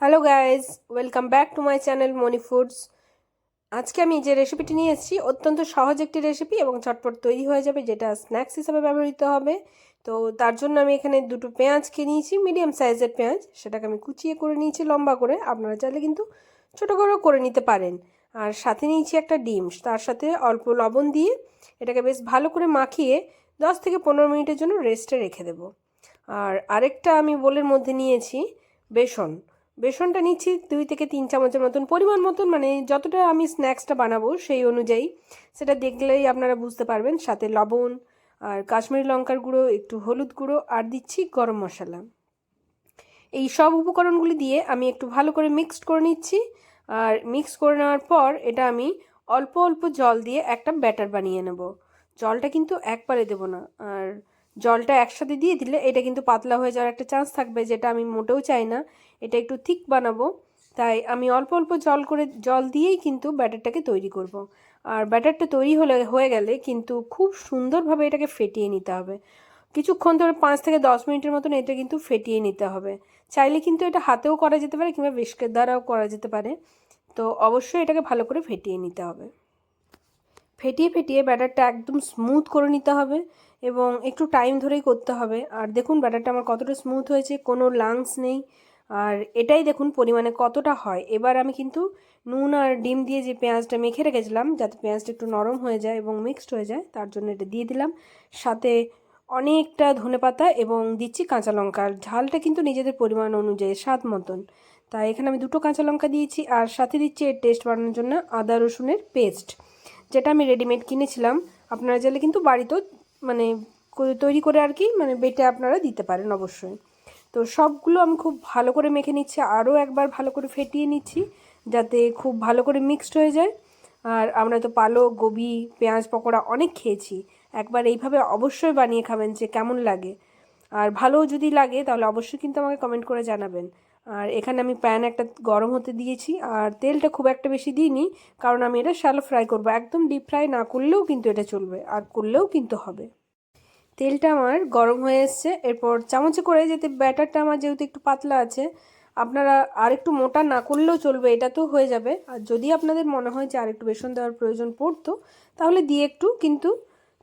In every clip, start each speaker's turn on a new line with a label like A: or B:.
A: Hello guys welcome back to my channel Moni foods আজকে আমি যে রেসিপিটি নিয়ে এসেছি, অত্যন্ত সহজ একটি রেসিপি এবং ঝটপট তৈরি হয়ে যাবে, যেটা স্ন্যাক্স হিসাবে ব্যবহৃত হবে। তো তার জন্য আমি এখানে দুটো পেঁয়াজ খেয়ে নিয়েছি মিডিয়াম সাইজের পেঁয়াজ। সেটাকে আমি কুচিয়ে করে নিয়েছি লম্বা করে। আপনারা চাইলে কিন্তু ছোটো করেও করে নিতে পারেন। আর সাথে নিয়েছি একটা ডিম। তার সাথে অল্প লবণ দিয়ে এটাকে বেশ ভালো করে মাখিয়ে দশ থেকে পনেরো মিনিটের জন্য রেস্টে রেখে দেবো। আর আরেকটা আমি বোলের মধ্যে নিয়েছি, বেসন। বেসনটা নিচ্ছি দুই থেকে তিন চামচের মতন, পরিমাণ মতন মানে যতটা আমি স্ন্যাক্সটা বানাবো সেই অনুযায়ী। সেটা দেখলেই আপনারা বুঝতে পারবেন। সাথে লবণ আর কাশ্মীরি লঙ্কার গুঁড়ো, একটু হলুদ গুঁড়ো, আর দিচ্ছি গরম মশলা। এই সব উপকরণগুলি দিয়ে আমি একটু ভালো করে মিক্সড করে নিচ্ছি। আর মিক্স করে নেওয়ার পর এটা আমি অল্প অল্প জল দিয়ে একটা ব্যাটার বানিয়ে নেব। জলটা কিন্তু একবারে দেবো না। আর জলটা একসাথে দিয়ে দিলে এটা কিন্তু পাতলা হয়ে যাওয়ার একটা চান্স থাকবে, যেটা আমি মোটেও চাই না। এটা একটু থিক বানাবো, তাই আমি অল্প অল্প জল করে, জল দিয়েই কিন্তু ব্যাটারটাকে তৈরি করব। আর ব্যাটারটা তৈরি হলে, হয়ে গেলে কিন্তু খুব সুন্দরভাবে এটাকে ফেটিয়ে নিতে হবে। কিছুক্ষণ ধরে পাঁচ থেকে দশ মিনিটের মতন এটা কিন্তু ফেটিয়ে নিতে হবে। চাইলে কিন্তু এটা হাতেও করা যেতে পারে কিংবা বিস্কের দ্বারাও করা যেতে পারে। তো অবশ্যই এটাকে ভালো করে ফেটিয়ে নিতে হবে। ফেটিয়ে ফেটিয়ে ব্যাটারটা একদম স্মুথ করে নিতে হবে এবং একটু টাইম ধরেই করতে হবে। আর দেখুন, ব্যাটারটা আমার কতটা স্মুথ হয়েছে, কোনো লাংস নেই। আর এটাই দেখুন পরিমাণে কতটা হয়। এবার আমি কিন্তু নুন আর ডিম দিয়ে যে পেঁয়াজটা মেখে রেখেছিলাম, যাতে পেঁয়াজটা একটু নরম হয়ে যায় এবং মিক্সড হয়ে যায়, তার জন্য এটা দিয়ে দিলাম। সাথে অনেকটা ধনে পাতা এবং দিচ্ছি কাঁচা লঙ্কা। ঝালটা কিন্তু নিজেদের পরিমাণ অনুযায়ী, স্বাদ মতন। তাই এখানে আমি দুটো কাঁচা লঙ্কা দিয়েছি আর সাথে দিচ্ছি এর টেস্ট বাড়ানোর জন্য আদা রসুনের পেস্ট যেটা আমি রেডিমেড কিনেছিলাম, আপনারা চাইলে কিন্তু বাড়িতেও মানে তৈরি করে আর কি মানে বেটে আপনারা দিতে পারেন অবশ্যই। তো সবগুলো আমি খুব ভালো করে মেখে নিচ্ছি, আরও একবার ভালো করে ফেটিয়ে নিচ্ছি যাতে খুব ভালো করে মিক্সড হয়ে যায়। আর আমরা তো পালক, গোবি, পেঁয়াজ, পকোড়া অনেক খেয়েছি, একবার এইভাবে অবশ্যই বানিয়ে খাবেন যে কেমন লাগে। আর ভালো যদি লাগে তাহলে অবশ্যই কিন্তু আমাকে কমেন্ট করে জানাবেন। আর এখানে আমি প্যান একটা গরম হতে দিয়েছি, আর তেলটা খুব একটা বেশি দিইনি, কারণ আমি এটা শ্যালো ফ্রাই করব। একদম ডিপ ফ্রাই না করলেও কিন্তু এটা চলবে, আর করলেও কিন্তু হবে। তেলটা আমার গরম হয়ে এসছে, এরপর চামচে করে যেতে ব্যাটারটা আমার যেহেতু একটু পাতলা আছে, আপনারা আর একটু মোটা না করলেও চলবে, এটা তো হয়ে যাবে। আর যদি আপনাদের মনে হয় যে আর একটু বেসন দেওয়ার প্রয়োজন পড়তো, তাহলে দিয়ে একটু কিন্তু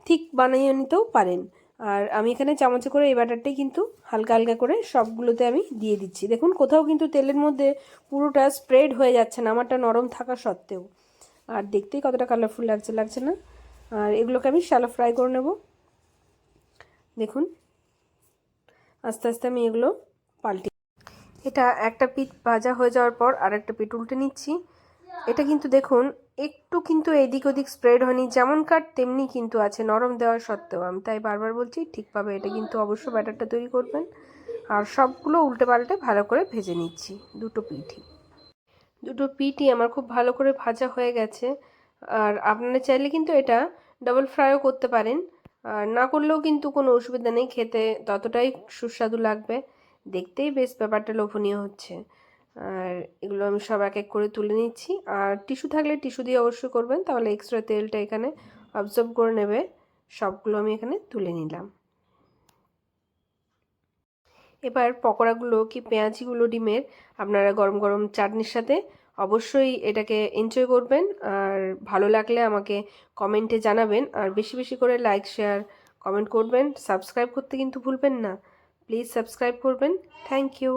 A: ঠিক বানিয়ে নিতেও পারেন। আর আমি এখানে চামচে করে এই ব্যাটারটাই কিন্তু হালকা হালকা করে সবগুলোতে আমি দিয়ে দিচ্ছি। দেখুন, কোথাও কিন্তু তেলের মধ্যে পুরোটা স্প্রেড হয়ে যাচ্ছে না, আমারটা নরম থাকা সত্ত্বেও। আর দেখতেই কতটা কালারফুল লাগছে লাগছে না? আর এগুলোকে আমি শ্যালো ফ্রাই করে নেব। দেখুন, আস্তে আস্তে আমি এগুলো পাল্টি এটা একটা পিঠ ভাজা হয়ে যাওয়ার পর আর একটা পিঠ উল্টে নিচ্ছি। এটা কিন্তু দেখুন, একটু কিন্তু এদিক ওদিক স্প্রেড হয়নি, যেমন কাট তেমনি কিন্তু আছে, নরম দেওয়ার সত্ত্বেও। আমি তাই বারবার বলছি, ঠিকভাবে এটা কিন্তু অবশ্য ব্যাটারটা তৈরি করবেন। আর সবগুলো উল্টে পাল্টে ভালো করে ভেজে নিচ্ছি, দুটো পিঠি। দুটো পিঠই আমার খুব ভালো করে ভাজা হয়ে গেছে। আর আপনারা চাইলে কিন্তু এটা ডাবল ফ্রাইও করতে পারেন। আর না করলেও কিন্তু কোনো অসুবিধা নেই, খেতে ততটাই সুস্বাদু লাগবে। দেখতেই বেশ ব্যাপারটা লোভনীয় হচ্ছে। আর এগুলো আমি সব এক এক করে তুলে নিচ্ছি। আর টিস্যু থাকলে টিস্যু দিয়ে অবশ্যই করবেন, তাহলে এক্সট্রা তেলটা এখানে অবজর্ভ করে নেবে। সবগুলো আমি এখানে তুলে নিলাম। এবার পকোড়াগুলো কি পেঁয়াজিগুলো, ডিমের, আপনারা গরম গরম চাটনির সাথে অবশ্যই এটাকে এনজয় করবেন। আর ভালো লাগলে আমাকে কমেন্টে জানাবেন। আর বেশি বেশি করে লাইক শেয়ার কমেন্ট করবেন। সাবস্ক্রাইব করতে কিন্তু ভুলবেন না। প্লিজ সাবস্ক্রাইব করবেন। Thank you